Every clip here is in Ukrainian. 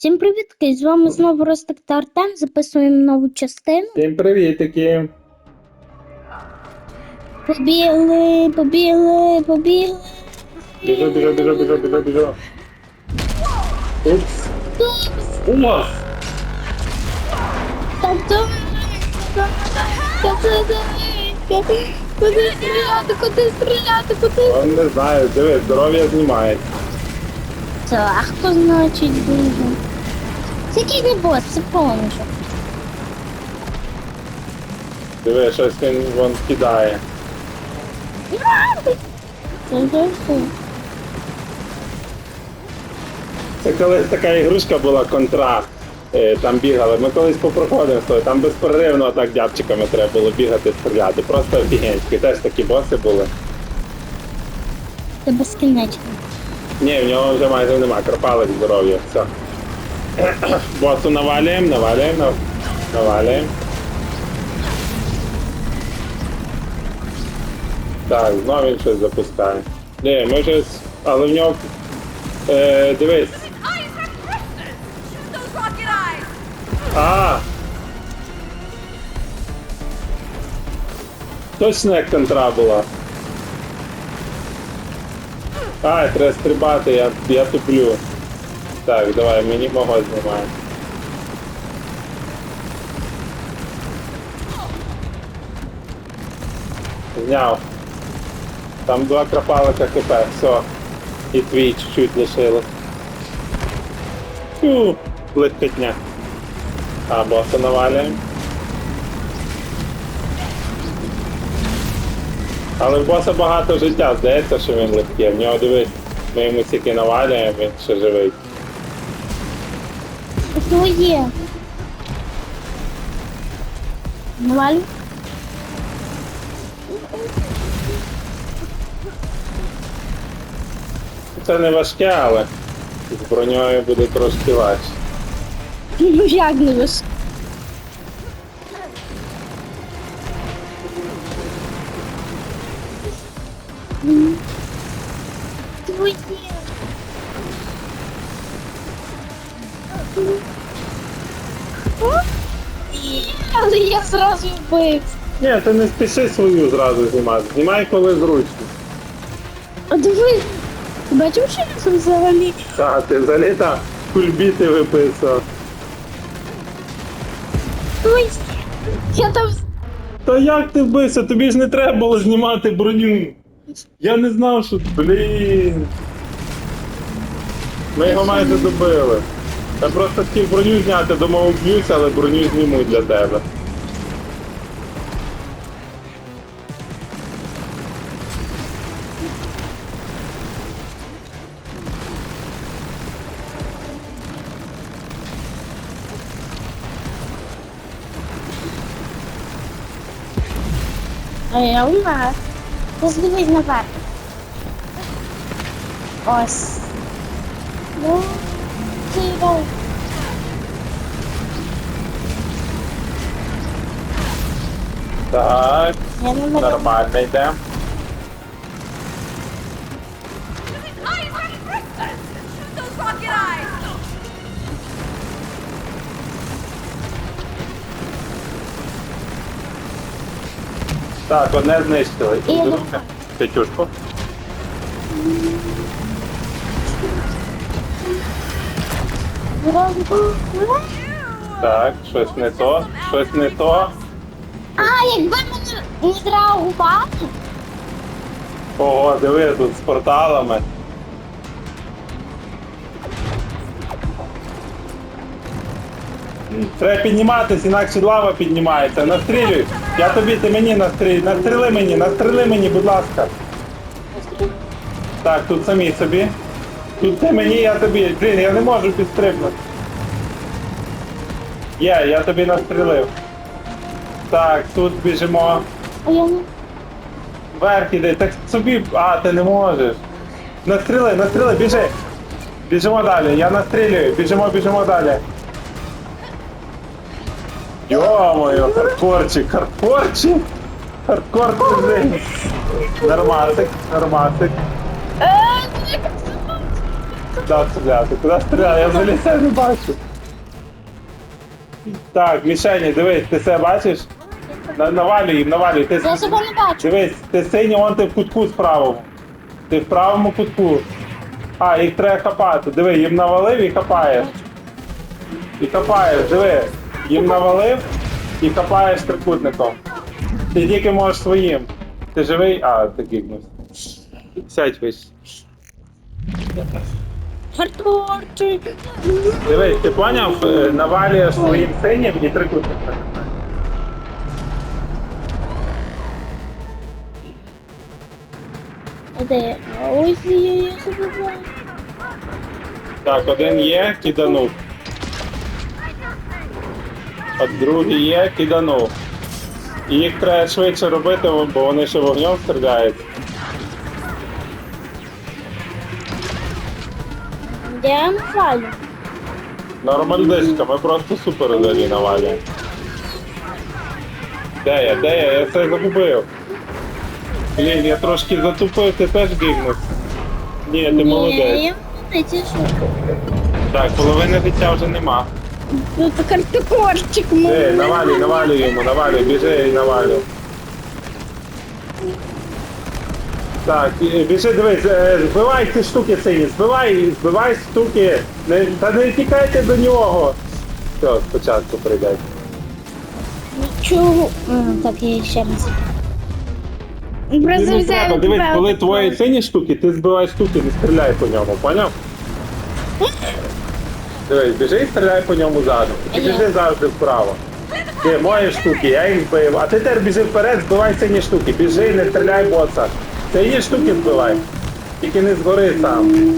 Всім привітки! З вами знову Ростик та Артем. Записуємо нову частину. Всім привітики. Побігли, побігли, побігли. Біжу, біжу, біжу, біжу, біжу, біжу. Упс. О! Так, то- Куди Куди стріляти, куди стріляти, куди? Он не знаю, диви, здоров'я знімає. Це легко, значить, дуже. Це який не бос, це понжо. Диви, щось він вон кидає. Це зовсім. Це колись така ігрушка була контра. Е, Там бігали. Ми колись попроходимо з тобою, там безперервно так дябчиками треба було бігати, стріляти. Просто офігенські. Теж такі боси були. Це безкінечно. Ні, в нього вже майже нема, кропалик здоров'я, все. Босу навалюємо, навалюємо, нав- навалюємо. Так, знову він щось запускає. Ні, ми з- Але в нього. Е, дивись. А! Точно як контра була. А, треба стрибати, я, я туплю. Так, давай, мені мого знімає. Зняв. Там два крапалика хп, все. І твій чуть-чуть лишилось. Фу, легкотня. А, боса навалюємо. Але в боса багато життя, здається, що він легкий. В нього дивись, ми йому тільки навалюємо, він ще живий. Це твоє. Навалю? Це не важке, але з броньою буде трошки важче. Ну як не виш? Твоє. Ні, Але я зразу вбив. Ні, ти не спіши свою зразу знімати. Знімай коли зручно. А диви, ти бачив, що я там взагалі? Так, ти взагалі там кульбіти виписав. Ой, я там Та як ти вбився? Тобі ж не треба було знімати броню. Я не знав, що. Блін. Ми його майже добили. Я просто хотів броню зняти, думав вб'юся, але броню зніму для тебе. А я умер. Ти здивись наверх. Ось. Ну, ти. Так, Я не можу. нормально йде. Так, одне знищили. І я Друге. Так, щось не то, щось не то. А, якби мене не зреагувати. Ого, диви тут з порталами. Треба підніматися, інакше лава піднімається. Настрілюй. Я тобі, ти мені настрілюй. Настріли мені, настріли мені, будь ласка. Так, тут самі собі. Тут ти мені, я тобі. Блін, я не можу підстрибнути. Є, я тобі настрілив. Так, тут біжимо. А я не. Вверх іди, так собі. А, ти не можеш. Настріли, настріли, біжи. Біжимо далі, я настрілюю, біжимо, біжимо далі. Йо-моє, хардкорчик, хардкорчик. Хардкор ти Нормасик, нормасик. Куди стріляти? Куди стріляти? Я взагалі себе не бачу. Так, мішені, дивись, ти себе бачиш? На- Навалюй їм, навалюй. Ти, Я себе не бачу. дивись, ти синій, вон ти в кутку справому. Ти в правому кутку. А, їх треба хапати. Диви, їм навалив і хапаєш. І хапаєш, диви. Їм навалив і хапаєш трикутником. Ти тільки можеш своїм. Ти живий? А, ти гігнувся. Сядь вище. Артурчик. Дивись, ти поняв? Е, Навалюєш своїм синім і трикутник. А де? А Ось я, я забуваю. Так, один є, киданув. А другий є, киданув. І їх треба швидше робити, бо вони ще вогнем стріляють. Я навалю. Нормальдичка, ми просто супер взагалі навалюємо. Де я, де я? Я це загубив. Блін, я трошки затупив, ти теж бігнув. Ні, ти Ні, молодець. я молодець? Так, половини життя вже нема. Ну це картокорчик Де, мой. навалюй, навалюй йому, навалюй, біжи і навалюй. Так, і- біжи, дивись, е, збивай ці штуки сині, збивай, збивай штуки. Не, та не тікайте до нього. Все, спочатку прийде. Нічого. Так, я ще раз. Просто Не взяв треба, дивись, тебе коли твої сині штуки, ти збивай штуки, не стріляй по ньому, поняв? Дивись, біжи і стріляй по ньому. І Я. біжи завжди вправо. Ти мої штуки, я їх збив. А ти тепер біжи вперед, збивай сині штуки. Біжи, не стріляй боса. Сині штуки збивай. Тільки не згори сам.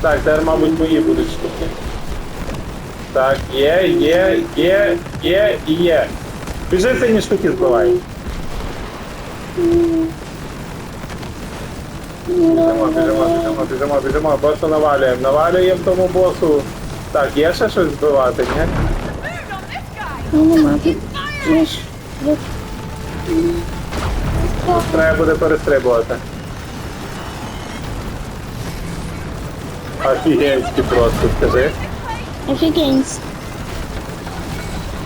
Так, тепер, мабуть, мої будуть штуки. Так, є, є, є, є і є. Біжи сині штуки збивай. Біжимо, біжимо, біжимо, біжимо, біжимо, босу навалюємо. Навалюємо тому босу. Так, є ще щось збивати, ні? Ну, нема. Ж- я- Треба буде перестрибувати. Офігенськи просто, скажи. Офігенськ.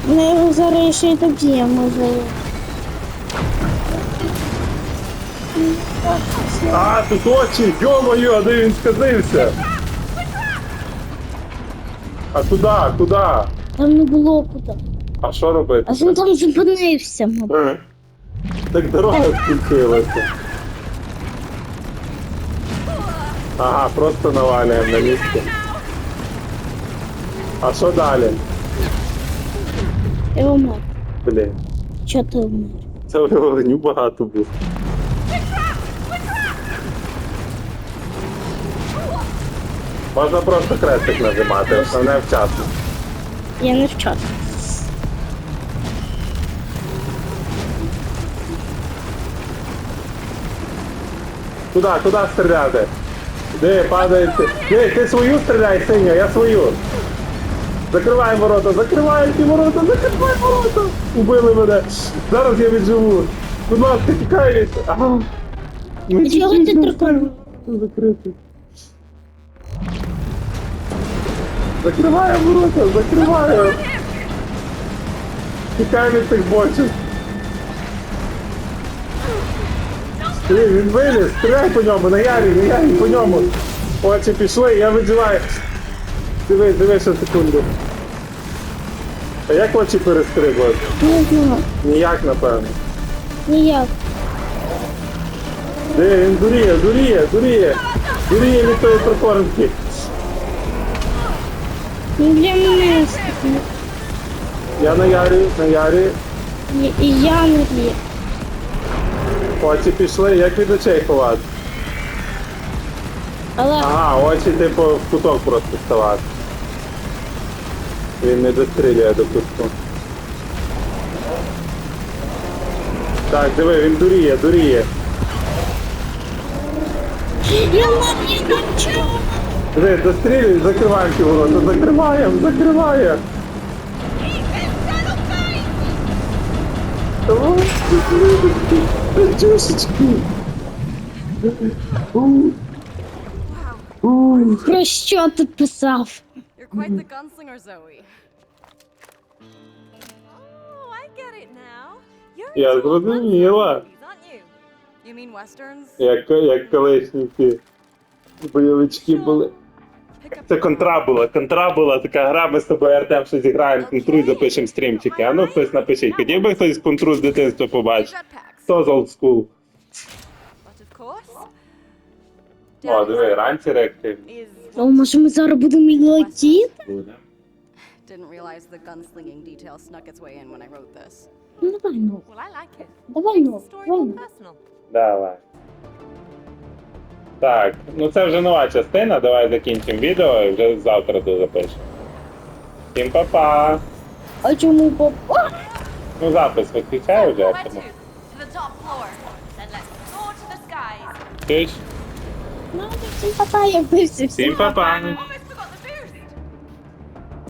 Ну, його зараз ще й доб'є, можливо. А, тут очі, йо-моє, де він сказився? А куди, куди? Там не було куди. А що робити? А він там зупинився, мабуть. Так дорога скінчилася. Ага, просто навалюємо на місці. А що далі? Я умер. Блін, Чого ти умер? це вогню багато було. Можна просто хрестик нажимати, основне вчасно. Я не вчасно. Куди, куди стріляти? Де падаєте? Де, ти свою стріляй, синю, я свою. Закривай ворота, закривай ті ворота, закривай ворота. Убили мене. Зараз я відживу. Будь ласка, тікай від. Ага. Ми Чого ти не Закрити. Закриваю ворота, закриваю. Тікай від тих бочок. Ти, він виліз, стріляй по ньому, на ярі, на ярі, по ньому. Очі пішли, я видіваю. Дивись, дивись ще секунду. А як очі перестрибують? Не знаю. Ніяк, напевно. Ніяк. Де він дуріє, дуріє, дуріє. Дуріє від тої прикормки. Ну, для мене. Я на ярі, на ярі. І- І я не є. Очі пішли, як від очей ховати. Але Ага, очі типу в куток просто ставати. Він не дострілює до кутку. Так, диви, він дуріє, дуріє. я мав я нічого. Диви, дострілюй, закриваємо ті ворота, закриваємо, закриваємо. Давай, Чушечки. Про що ти писав? You're quite the gunslinger, Zoe. Oh, I get it now. You're Я into зрозуміла. movies, aren't you? You mean westerns? Як, як колишні ці бойовички були. Це контра була. Контра була така гра, ми з тобою Артем ще зіграємо контру і запишемо стрімчики. А ну хтось напишіть. Хотів би хтось контру з дитинства побачити? Хто з олдскул? О, диви, ранці реактив. О, може ми зараз будемо летіти? Буде. didn't realize the gunslinging detail snuck its way in when I wrote this. Ну давай ну. Well, I like it. Давай ну. Давай Так, ну це вже нова частина. Давай закінчимо відео і вже завтра запишемо. Всім па-па. А чому поп... О! Ну запис виключай вже. Skies. Чуєш? Ну, всім папа, я вбився. Всім па-па.